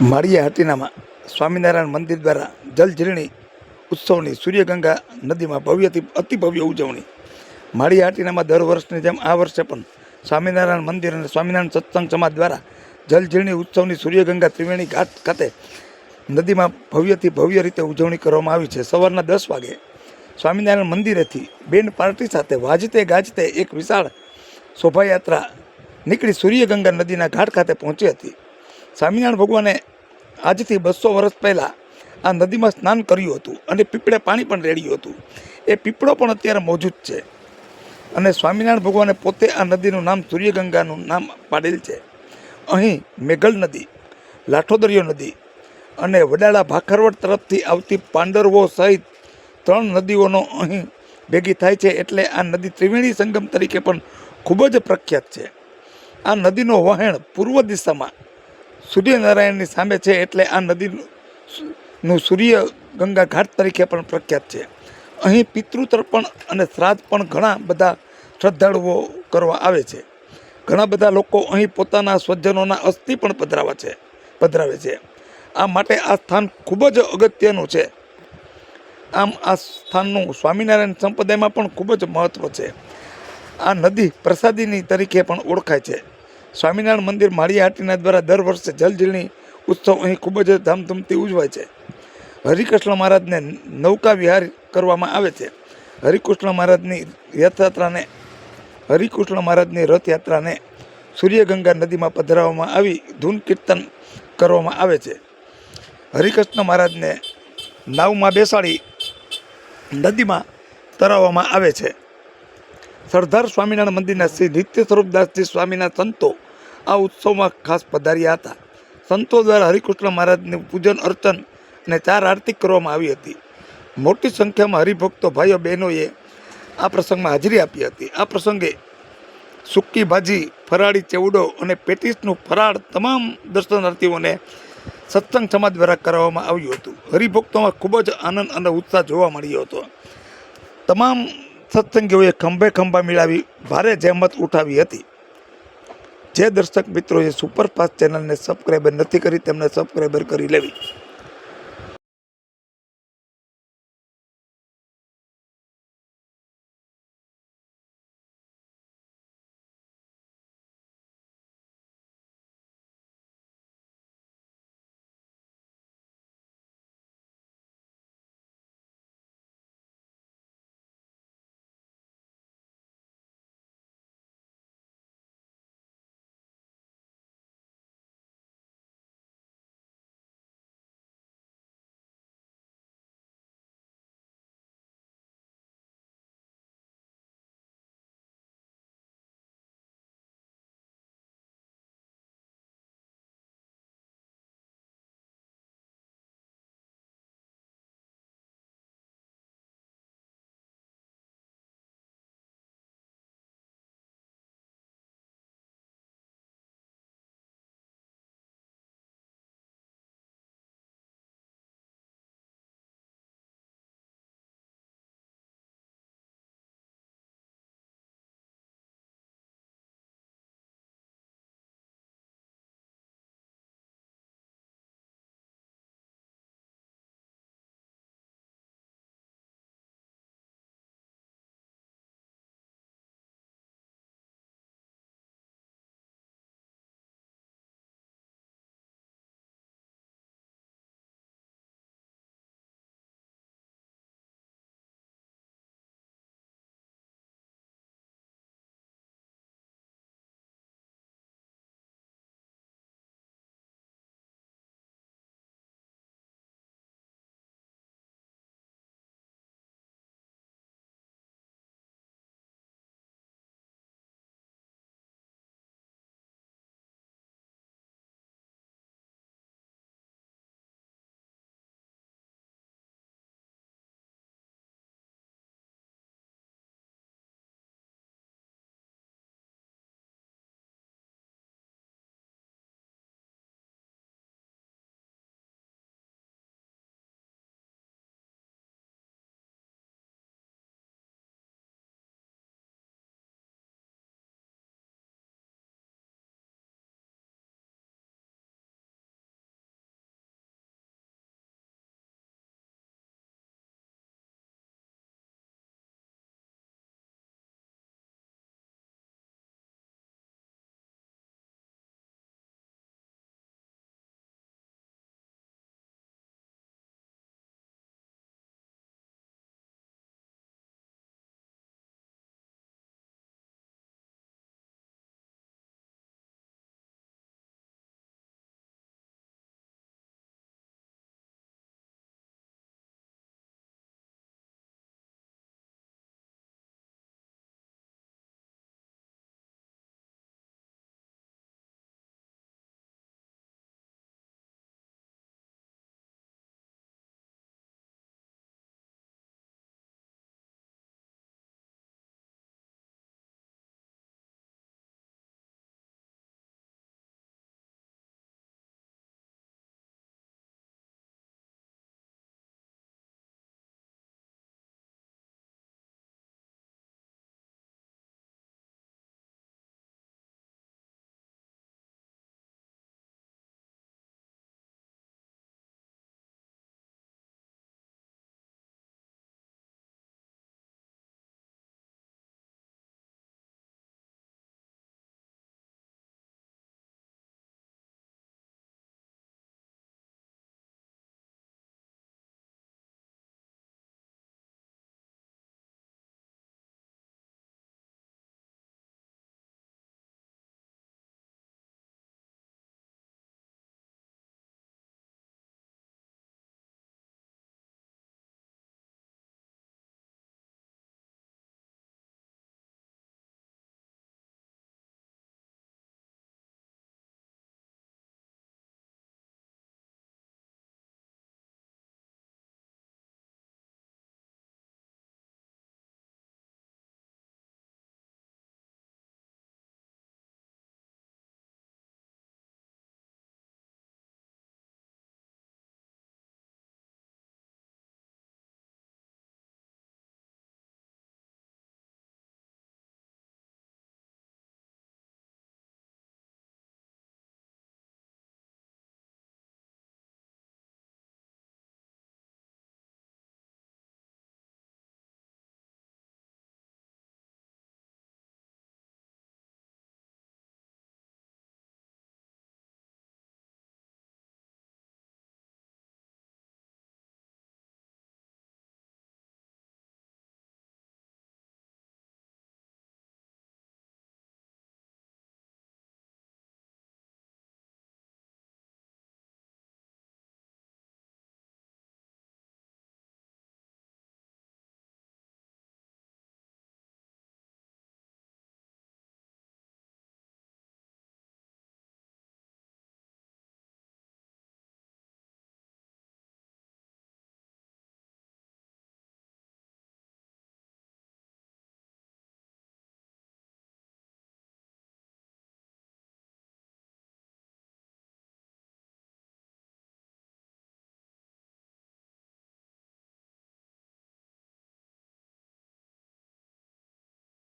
માળિયા હાટીનામાં સ્વામિનારાયણ મંદિર દ્વારા જલઝીરણી ઉત્સવની સૂર્યગંગા નદીમાં ભવ્યથી અતિ ભવ્ય ઉજવણી. માળિયા હાટીનામાં દર વર્ષની જેમ આ વર્ષે પણ સ્વામિનારાયણ મંદિર અને સ્વામિનારાયણ સત્સંગ સમાજ દ્વારા જલઝીરણી ઉત્સવની સૂર્યગંગા ત્રિવેણી ઘાટ ખાતે નદીમાં ભવ્યથી ભવ્ય રીતે ઉજવણી કરવામાં આવી છે. સવારના દસ વાગે સ્વામિનારાયણ મંદિરેથી બેન્ડ પાર્ટી સાથે વાજતે ગાજતે એક વિશાળ શોભાયાત્રા નીકળી સૂર્યગંગા નદીના ઘાટ ખાતે પહોંચી હતી. સ્વામિનારાયણ ભગવાને આજથી બસો વર્ષ પહેલાં આ નદીમાં સ્નાન કર્યું હતું અને પીપળે પાણી પણ રેડ્યું હતું. એ પીપળો પણ અત્યારે મોજૂદ છે. અને સ્વામિનારાયણ ભગવાને પોતે આ નદીનું નામ સૂર્યગંગાનું નામ પાડેલ છે. અહીં મેઘલ નદી, લાઠોદરિયો નદી અને વડાળા ભાખરવડ તરફથી આવતી પાંડરવો સહિત ત્રણ નદીઓનો અહીં ભેગી થાય છે એટલે આ નદી ત્રિવેણી સંગમ તરીકે પણ ખૂબ જ પ્રખ્યાત છે. આ નદીનો વહેણ પૂર્વ દિશામાં સૂર્યનારાયણની સામે છે એટલે આ નદીનું સૂર્ય ગંગા ઘાટ તરીકે પણ પ્રખ્યાત છે. અહીં પિતૃતર્પણ અને શ્રાદ્ધ પણ ઘણા બધા શ્રદ્ધાળુઓ કરવા આવે છે. ઘણા બધા લોકો અહીં પોતાના સ્વજનોના અસ્થિ પણ પધરાવે છે પધરાવે છે. આ માટે આ સ્થાન ખૂબ જ અગત્યનું છે. આમ આ સ્થાનનું સ્વામિનારાયણ સંપ્રદાયમાં પણ ખૂબ જ મહત્ત્વ છે. આ નદી પ્રસાદીની તરીકે પણ ઓળખાય છે. સ્વામિનારાયણ મંદિર માળી આટીના દ્વારા દર વર્ષે જલઝીલણી ઉત્સવ અહીં ખૂબ જ ધામધૂમથી ઉજવાય છે. હરિકૃષ્ણ મહારાજને નૌકા વિહાર કરવામાં આવે છે. હરિકૃષ્ણ મહારાજની રથયાત્રાને હરિકૃષ્ણ મહારાજની રથયાત્રાને સૂર્યગંગા નદીમાં પધરાવવામાં આવી ધૂન કીર્તન કરવામાં આવે છે. હરિકૃષ્ણ મહારાજને નાવમાં બેસાડી નદીમાં તરાવવામાં આવે છે. સરદાર સ્વામિનારાયણ મંદિરના શ્રી નિત્ય સ્વરૂપદાસજી સ્વામીના સંતો આ ઉત્સવમાં ખાસ પધાર્યા હતા. સંતો દ્વારા હરિકૃષ્ણ મહારાજનું પૂજન, અર્ચન અને ચાર આરતી કરવામાં આવી હતી. મોટી સંખ્યામાં હરિભક્તો ભાઈઓ બહેનોએ આ પ્રસંગમાં હાજરી આપી હતી. આ પ્રસંગે સૂકી ભાજી, ફરાળી ચેવડો અને પેટીસનું ફરાળ તમામ દર્શનાર્થીઓને સત્સંગ સમાજ દ્વારા કરાવવામાં આવ્યું હતું. હરિભક્તોમાં ખૂબ જ આનંદ અને ઉત્સાહ જોવા મળ્યો હતો. તમામ સત્સંગીઓએ ખંભે ખંભા મિલાવી ભારે જહેમત ઉઠાવી હતી. જે દર્શક મિત્રોએ સુપરફાસ્ટ ચેનલને સબસ્ક્રાઈબર નથી કરી તેમને સબસ્ક્રાઈબર કરી લેવી.